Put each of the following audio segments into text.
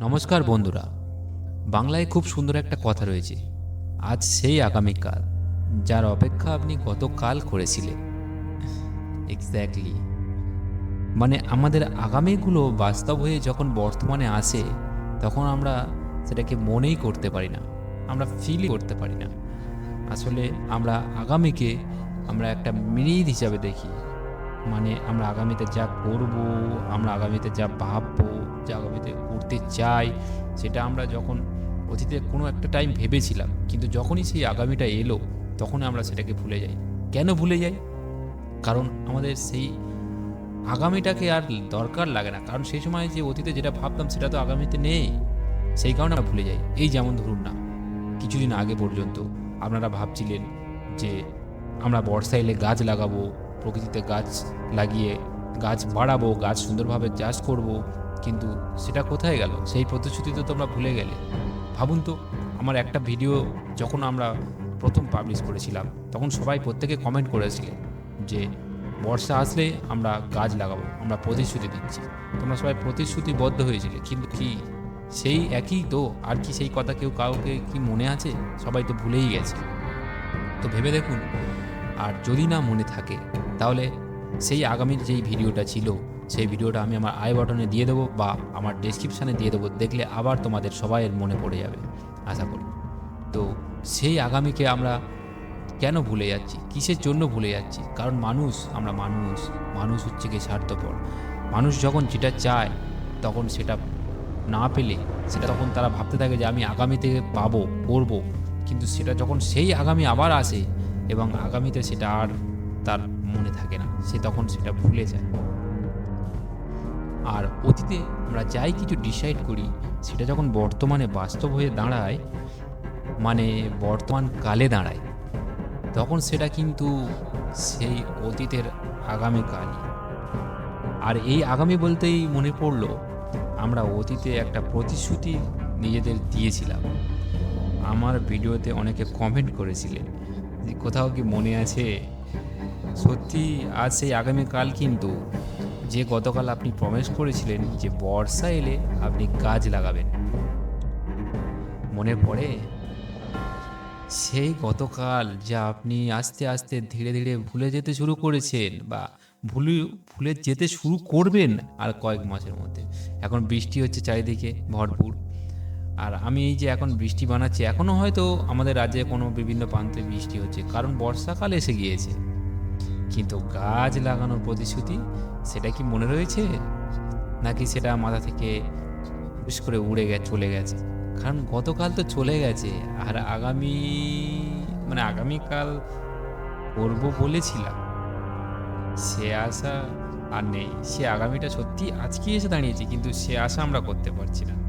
নমস্কার বন্ধুরা। বাংলায় খুব সুন্দর একটা কথা রয়েছে। আজ সেই আগামীকাল, যার অপেক্ষা আপনি গতকাল করেছিলেন? এক্স্যাক্টলি মানে আমাদের আগামীগুলো বাস্তব হয়ে যখন বর্তমানে আসে, তখন আমরা সেটাকে মনেই করতে পারি না। আমরা ফিলই করতে পারি না। আসলে আমরা আগামীকে আমরা একটা মিনিট হিসাবে দেখি। মানে আমরা আগামীতে যা করব, আমরা আগামীতে যা ভাববো যা আগামীতে করতে চাই, সেটা আমরা যখন অতীতে কোনো একটা টাইম ভেবেছিলাম, কিন্তু যখনই সেই আগামীটা এলো তখন আমরা সেটাকে ভুলে যাই। কেন ভুলে যাই? কারণ আমাদের সেই আগামীটাকে আর দরকার লাগে না। কারণ সেই সময় যে অতীতে যেটা ভাবতাম সেটা তো আগামীতে নেই। সেই কারণে আমরা ভুলে যাই। এই যেমন ধরুন না, কিছুদিন আগে পর্যন্ত আপনারা ভাবছিলেন যে আমরা বর্ষা এলে গাছ লাগাবো, প্রকৃতিতে গাছ লাগিয়ে গাছ বাড়াবো, গাছ সুন্দরভাবে চাষ করব কিন্তু সেটা কোথায় গেল? সেই প্রতিশ্রুতি তো তোমরা ভুলে গেলে। ভাবুন তো, আমার একটা ভিডিও যখন আমরা প্রথম পাবলিশ করেছিলাম, তখন সবাই প্রত্যেকে কমেন্ট করেছিলেন যে, বর্ষা আসলে আমরা গাছ লাগাবো, আমরা প্রতিশ্রুতি দিচ্ছি। তোমরা সবাই প্রতিশ্রুতিবদ্ধ হয়েছিলে, কিন্তু কি সেই একই তো? আর কি সেই কথা কেউ কাউকে কি মনে আছে? সবাই তো ভুলেই গেছে। তো ভেবে দেখুন, আর যদি না মনে থাকে, তাহলে সেই আগামীর যেই ভিডিওটা ছিল সেই ভিডিওটা আমি আমার আই বাটনে দিয়ে দেবো বা আমার ডেসক্রিপশানে দিয়ে দেবো। দেখলে আবার তোমাদের সবাইয়ের মনে পড়ে যাবে, আশা করি। তো সেই আগামীকে আমরা কেন ভুলে যাচ্ছি? কিসের জন্য ভুলে যাচ্ছি? কারণ মানুষ, আমরা মানুষ মানুষ হচ্ছে কি স্বার্থপর। মানুষ যখন যেটা চায়, তখন সেটা না পেলে, সেটা তখন তারা ভাবতে থাকে যে আমি আগামীতে পাবো, করব। কিন্তু সেটা যখন সেই আগামী আবার আসে এবং আগামীতে সেটা আর তার মনে থাকে না, সে তখন সেটা ভুলে যায়। আর অতীতে আমরা যাই কিছু ডিসাইড করি, সেটা যখন বর্তমানে বাস্তব হয়ে দাঁড়ায় মানে বর্তমান কালে দাঁড়ায়, তখন সেটা কিন্তু সেই অতীতের আগামীকালই আর এই আগামী বলতেই মনে পড়ল, আমরা অতীতে একটা প্রতিশ্রুতি নিজেদের দিয়েছিলাম। আমার ভিডিওতে অনেকে কমেন্ট করেছিলেন যে, কোথাও কি মনে আছে? সত্যি আজ সেই আগামীকাল কিন্তু যে গতকাল আপনি প্রমিস করেছিলেন যে বর্ষা এলে আপনি গাছ লাগাবেন। মনে পড়ে সেই গতকাল যা আপনি আস্তে আস্তে ধীরে ধীরে ভুলে যেতে শুরু করেছেন বা ভুলে ভুলে যেতে শুরু করবেন আর কয়েক মাসের মধ্যে। এখন বৃষ্টি হচ্ছে চারিদিকে ভরপুর। আর আমি এই যে এখন বৃষ্টি বানাচ্ছি এখনও হয়তো আমাদের রাজ্যে কোনো বিভিন্ন প্রান্তে বৃষ্টি হচ্ছে, কারণ বর্ষাকাল এসে গিয়েছে। কিন্তু গাছ লাগানোর প্রতিশ্রুতি, সেটা কি মনে রয়েছে? নাকি সেটা মাথা থেকে হুশ করে উড়ে গে, চলে গেছে? কারণ গতকাল তো চলে গেছে, আর আগামী মানে আগামীকাল করব বলেছিলাম। সে আশা আর নেই। সে আগামীটা সত্যি আজকে এসে দাঁড়িয়েছে, কিন্তু সে আশা আমরা করতে পারছি না।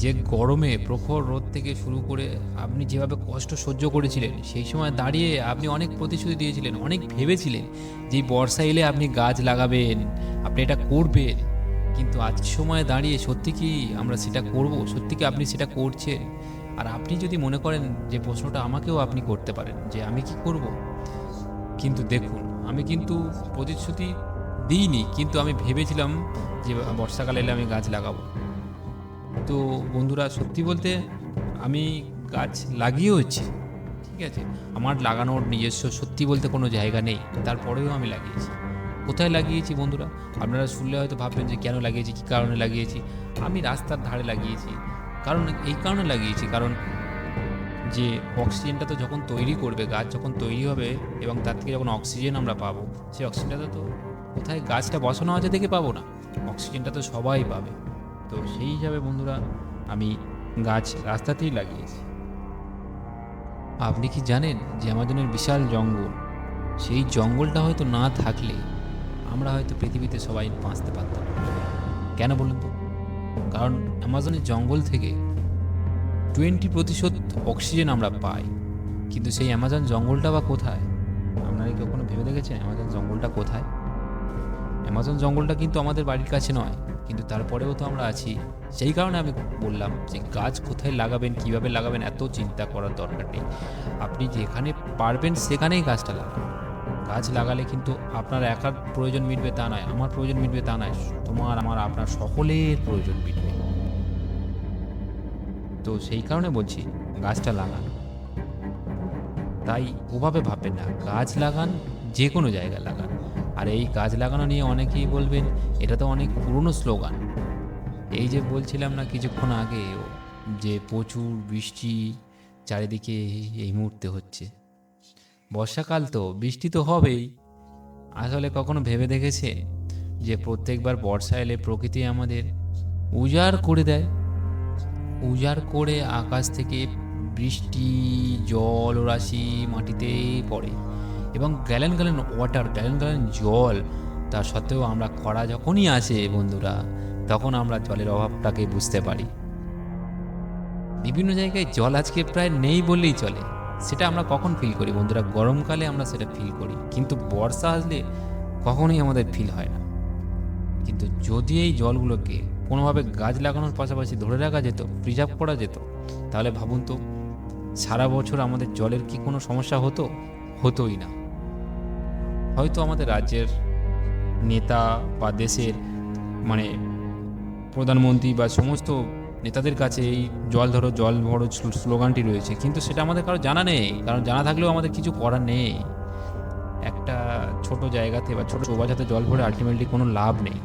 যে গরমে প্রখর রোদ থেকে শুরু করে আপনি যেভাবে কষ্ট সহ্য করেছিলেন, সেই সময় দাঁড়িয়ে আপনি অনেক প্রতিশ্রুতি দিয়েছিলেন, অনেক ভেবেছিলেন যে বর্ষা এলে আপনি গাছ লাগাবেন, আপনি এটা করবেন। কিন্তু আজ সময় দাঁড়িয়ে সত্যি কি আমরা সেটা করব? সত্যি কি আপনি সেটা করছেন? আর আপনি যদি মনে করেন যে প্রশ্নটা আমাকেও আপনি করতে পারেন যে আমি কি করব? কিন্তু দেখুন, আমি কিন্তু প্রতিশ্রুতি দিইনি, কিন্তু আমি ভেবেছিলাম যে বর্ষাকালে এলে আমি গাছ লাগাবো। তো বন্ধুরা, সত্যি বলতে আমি গাছ লাগিয়েওছি, ঠিক আছে? আমার লাগানোর নিজস্ব সত্যি বলতে কোনো জায়গা নেই, তারপরেও আমি লাগিয়েছি। কোথায় লাগিয়েছি বন্ধুরা? আপনারা শুনলে হয়তো ভাববেন যে কেন লাগিয়েছি, কী কারণে লাগিয়েছি? আমি রাস্তার ধারে লাগিয়েছি। কারণ এই কারণে লাগিয়েছি, কারণ যে অক্সিজেনটা তো যখন তৈরি করবে, গাছ যখন তৈরি হবে এবং তার থেকে যখন অক্সিজেন আমরা পাবো, সেই অক্সিজেনটা তো কোথায় গাছটা বসানো আছে দেখে পাবো না। অক্সিজেনটা তো সবাই পাবে। তো সেই হিসাবে বন্ধুরা, আমি গাছ রাস্তাতেই লাগিয়েছি। আপনি কি জানেন যে আমাজনের বিশাল জঙ্গল? সেই জঙ্গলটা হয়তো না থাকলে আমরা হয়তো পৃথিবীতে সবাই বাঁচতে পারতাম। কেন বলুন তো? কারণ অ্যামাজনের জঙ্গল থেকে টোয়েন্টি প্রতিশত অক্সিজেন আমরা পাই। কিন্তু সেই অ্যামাজন জঙ্গলটা বা কোথায়? আপনারা কি কখনো ভেবে দেখেছেন অ্যামাজন জঙ্গলটা কোথায়? অ্যামাজন জঙ্গলটা কিন্তু আমাদের বাড়ির কাছে নয়, কিন্তু তারপরেও তো আমরা আছি। সেই কারণে আমি বললাম যে গাছ কোথায় লাগাবেন, কীভাবে লাগাবেন, এত চিন্তা করার দরকার নেই। আপনি যেখানে পারবেন সেখানেই গাছটা লাগান। গাছ লাগালে কিন্তু আপনার একার প্রয়োজন মিটবে তা নয়, আমার প্রয়োজন মিটবে তা নয়, তোমার, আমার, আপনার সকলের প্রয়োজন মিটবে। তো সেই কারণে বলছি, গাছটা লাগান। তাই ওভাবে ভাববেন না, গাছ লাগান যে কোনো জায়গায় লাগান। আর এই গাছ লাগানো নিয়ে অনেকেই বলবেন, এটা তো অনেক পুরনো স্লোগান। এই যে বলছিলাম না কিছুক্ষণ আগে, যে প্রচুর বৃষ্টি চারিদিকে এই মুহূর্তে হচ্ছে। বর্ষাকাল তো, বৃষ্টি তো হবেই। আসলে কখনো ভেবে দেখেছে যে প্রত্যেকবার বর্ষা এলে প্রকৃতি আমাদের উজাড় করে দেয়? উজাড় করে আকাশ থেকে বৃষ্টি, জল, রাশি মাটিতেই পড়ে। এবং gallon gallon water, gallon gallon জল, তা সত্ত্বেও আমরা খরা যখনই আসে বন্ধুরা, তখন আমরা জলের অভাবটাকে বুঝতে পারি। বিভিন্ন জায়গায় জল আজকে প্রায় নেই বললেই চলে। সেটা আমরা কখন ফিল করি বন্ধুরা? গরমকালে আমরা সেটা ফিল করি। কিন্তু বর্ষা আসলে কখনোই আমাদের ফিল হয় না। কিন্তু যদি এই জলগুলোকে কোনোভাবে গাছ লাগানোর পাশাপাশি ধরে রাখা যেত প্রিজার্ভ করা যেত, তাহলে ভাবুন তো, সারা বছর আমাদের জলের কি কোনো সমস্যা হতো? হতোই না। হয়তো আমাদের রাজ্যের নেতা বা দেশের মানে প্রধানমন্ত্রী বা সমস্ত নেতাদের কাছে এই জল ধরো, জল ভরো স্লোগানটি রয়েছে। কিন্তু সেটা আমাদের কারও জানা নেই। কারণ জানা থাকলেও আমাদের কিছু করার নেই। একটা ছোট জায়গাতে বা ছোট চৌবাচাতে জল ভরে আলটিমেটলি কোনো লাভ নেই।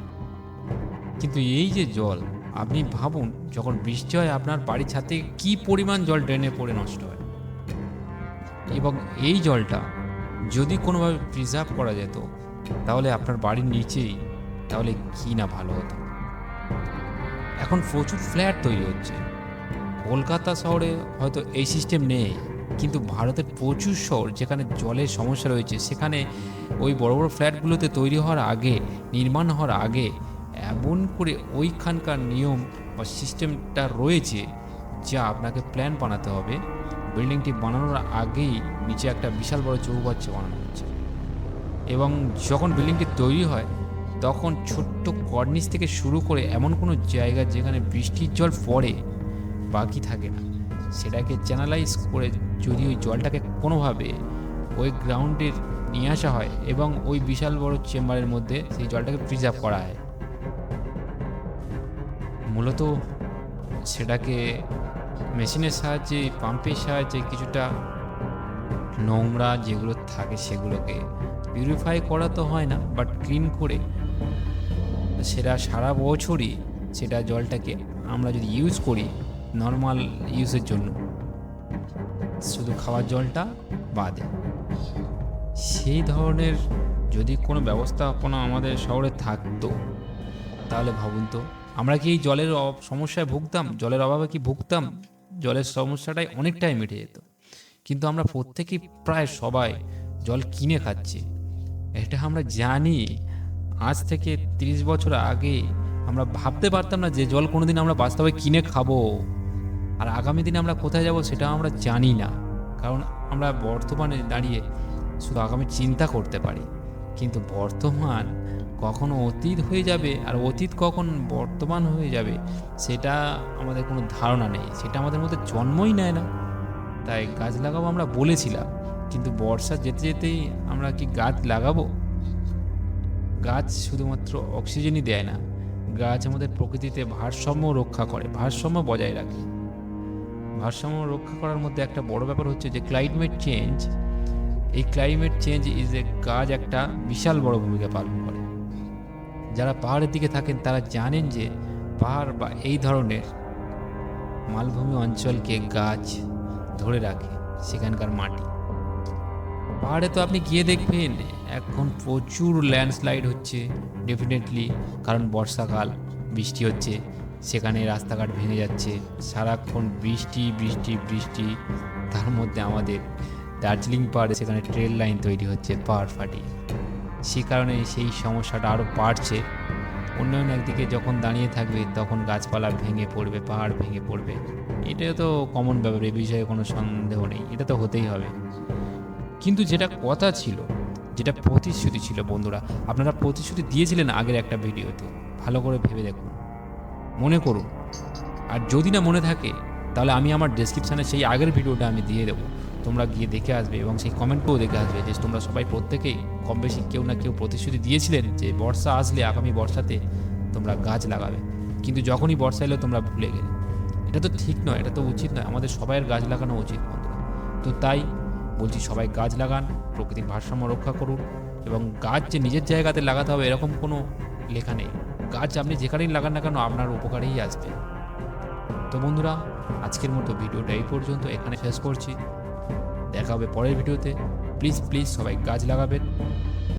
কিন্তু এই যে জল, আপনি ভাবুন, যখন বৃষ্টি হয়, আপনার বাড়ির ছাদে কি পরিমাণ জল ড্রেনে পড়ে নষ্ট হয়? এবং এই জলটা যদি কোনোভাবে প্রিজার্ভ করা যেত, তাহলে আপনার বাড়ির নিচেই, তাহলে কি না ভালো হতো? এখন প্রচুর ফ্ল্যাট তৈরি হচ্ছে। কলকাতা শহরে হয়তো এই সিস্টেম নেই, কিন্তু ভারতের প্রচুর শহর যেখানে জলের সমস্যা রয়েছে, সেখানে ওই বড় বড় ফ্ল্যাটগুলোতে তৈরি হওয়ার আগে, নির্মাণ হওয়ার আগে, এমন করে ওইখানকার নিয়ম বা সিস্টেমটা রয়েছে, যা আপনাকে প্ল্যান বানাতে হবে। বিল্ডিংটি বানানোর আগেই নিচে একটা বিশাল বড় চৌবাচ্চা বানানো হচ্ছে। এবং যখন বিল্ডিংটি তৈরি হয়, তখন ছোট্ট কর্নিস থেকে শুরু করে এমন কোনো জায়গা যেখানে বৃষ্টির জল পড়ে, বাকি থাকে না। সেটাকে চ্যানেলাইজ করে যদি ওই জলটাকে কোনোভাবে ওই গ্রাউন্ডে নিয়ে আসা হয় এবং ওই বিশাল বড় চেম্বারের মধ্যে সেই জলটাকে প্রিজার্ভ করা হয়। মূলত সেটাকে মেশিনের সাহায্যে পাম্পের সাহায্যে কিছুটা নোংরা যেগুলো থাকে সেগুলোকে পিউরিফাই করা তো হয় না বাট ক্লিন করে সেটা সারা বছরই সেটা জলটাকে আমরা যদি ইউজ করি নর্মাল ইউজের জন্য। শুধু খাওয়ার জলটা বাদে। সেই ধরনের যদি কোনো ব্যবস্থাপনা আমাদের শহরে থাকতো, তাহলে ভাবুন তো আমরা কি এই জলের সমস্যায় ভুগতাম? জলের অভাবে কি ভুগতাম? জলের সমস্যাটাই অনেকটাই মিটে যেত। কিন্তু আমরা প্রত্যেকেই প্রায় সবাই জল কিনে খাচ্ছি। এটা আমরা জানি। আজ থেকে তিরিশ বছর আগে আমরা ভাবতে পারতাম না যে জল কোনোদিন আমরা বাস্তবে কিনে খাব। আর আগামী দিনে আমরা কোথায় যাব সেটা আমরা জানি না। কারণ আমরা বর্তমানে দাঁড়িয়ে শুধু আগামী চিন্তা করতে পারি। কিন্তু বর্তমান কখনো অতীত হয়ে যাবে আর অতীত কখন বর্তমান হয়ে যাবে, সেটা আমাদের কোনো ধারণা নেই। সেটা আমাদের মধ্যে জন্মই নেয় না। তাই গাছ লাগাবো আমরা বলেছিলাম, কিন্তু বর্ষা যেতে যেতেই আমরা কি গাছ লাগাবো? গাছ শুধুমাত্র অক্সিজেনই দেয় না, গাছ আমাদের প্রকৃতিতে ভারসাম্য রক্ষা করে, ভারসাম্য বজায় রাখে। ভারসাম্য রক্ষা করার মধ্যে একটা বড় ব্যাপার হচ্ছে যে ক্লাইমেট চেঞ্জ এই ক্লাইমেট চেঞ্জ ইজ এ গাছ একটা বিশাল বড় ভূমিকা পালন করে। যারা পাহাড়ের দিকে থাকেন তারা জানেন যে পাহাড় বা এই ধরনের মালভূমি অঞ্চলকে গাছ ধরে রাখে, সেখানকার মাটি। পাহাড়ে তো আপনি গিয়ে দেখবেন, এখন প্রচুর ল্যান্ডস্লাইড হচ্ছে ডেফিনেটলি কারণ বর্ষাকাল, বৃষ্টি হচ্ছে, সেখানে রাস্তাঘাট ভেঙে যাচ্ছে, সারাক্ষণ বৃষ্টি বৃষ্টি বৃষ্টি, তার মধ্যে আমাদের দার্জিলিং পাহাড়ে সেখানে ট্রেল লাইন তৈরি হচ্ছে পাহাড় ফাটিয়ে। সে কারণে সেই সমস্যাটা আরও বাড়ছে। উন্নয়ন একদিকে যখন দাঁড়িয়ে থাকবে, তখন গাছপালা ভেঙে পড়বে, পাহাড় ভেঙে পড়বে। এটা তো কমন ব্যাপার, এ বিষয়ে কোনো সন্দেহ নেই। এটা তো হতেই হবে। কিন্তু যেটা কথা ছিল, যেটা প্রতিশ্রুতি ছিল বন্ধুরা, আপনারা প্রতিশ্রুতি দিয়েছিলেন আগের একটা ভিডিওতে, ভালো করে ভেবে দেখুন। মনে করুন। আর যদি না মনে থাকে, তাহলে আমি আমার ডেসক্রিপশানে সেই আগের ভিডিওটা আমি দিয়ে দেবো। তোমরা গিয়ে দেখে আসবে এবং সেই কমেন্টও দেখে আসবে যে তোমরা সবাই প্রত্যেকেই কম বেশি কেউ না কেউ প্রতিশ্রুতি দিয়েছিলেন যে বর্ষা আসলে আগামী বর্ষাতে তোমরা গাছ লাগাবে। কিন্তু যখনই বর্ষা এলো, তোমরা ভুলে গেলে। এটা তো ঠিক নয়, এটা তো উচিত নয়। আমাদের সবাইয়ের গাছ লাগানো উচিত তো তাই বলছি, সবাই গাছ লাগান, প্রকৃতির ভারসাম্য রক্ষা করুন এবং গাছ যে নিজের জায়গাতে লাগাতে হবে, এরকম কোনো লেখা নেই। গাছ আপনি যেখানেই লাগান না কেন, আপনার উপকারেই আসবে। তো বন্ধুরা, আজকের মতো ভিডিওটা এই পর্যন্ত। এখানে শেষ করছি। দেখা হবে পরের ভিডিওতে। প্লিজ প্লিজ সবাই গাছ লাগাবেন।